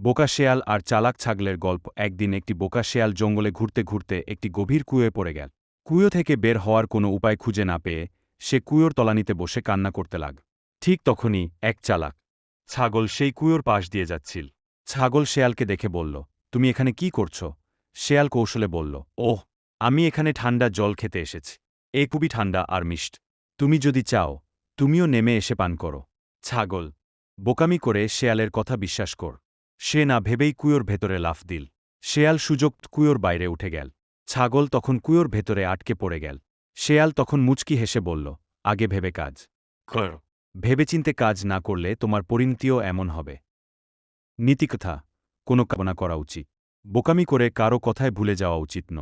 বোকা শেয়াল আর চালাক ছাগলের গল্প। একদিন একটি বোকা শেয়াল জঙ্গলে ঘুরতে ঘুরতে একটি গভীর কুয়োয় পড়ে গেল। কুয়ো থেকে বের হওয়ার কোনো উপায় খুঁজে না পেয়ে সে কুয়োর তলানিতে বসে কান্না করতে লাগ। ঠিক তখনই এক চালাক, ছাগল সেই কুয়োর পাশ দিয়ে যাচ্ছিল। ছাগল শেয়ালকে দেখে বলল, তুমি এখানে কি করছ? শেয়াল কৌশলে বলল, ওহ, আমি এখানে ঠান্ডা জল খেতে এসেছি। এ খুবই ঠান্ডা আর মিষ্ট। তুমি যদি চাও, তুমিও নেমে এসে পান করো। ছাগল, বোকামি করে শেয়ালের কথা বিশ্বাস কর। সে না ভেবেই কুয়োর ভেতরে লাফ দিল। শেয়াল সুযোগ কুয়োর বাইরে উঠে গেল। ছাগল তখন কুয়োর ভেতরে আটকে পড়ে গেল। শেয়াল তখন মুচকি হেসে বলল আগে ভেবে কাজ। কর। ভেবেচিন্তে কাজ না করলে তোমার পরিণতিও এমন হবে। নীতিকথা কোনো কামনা করা উচিত। বোকামি করে কারও কথায় ভুলে যাওয়া উচিত ন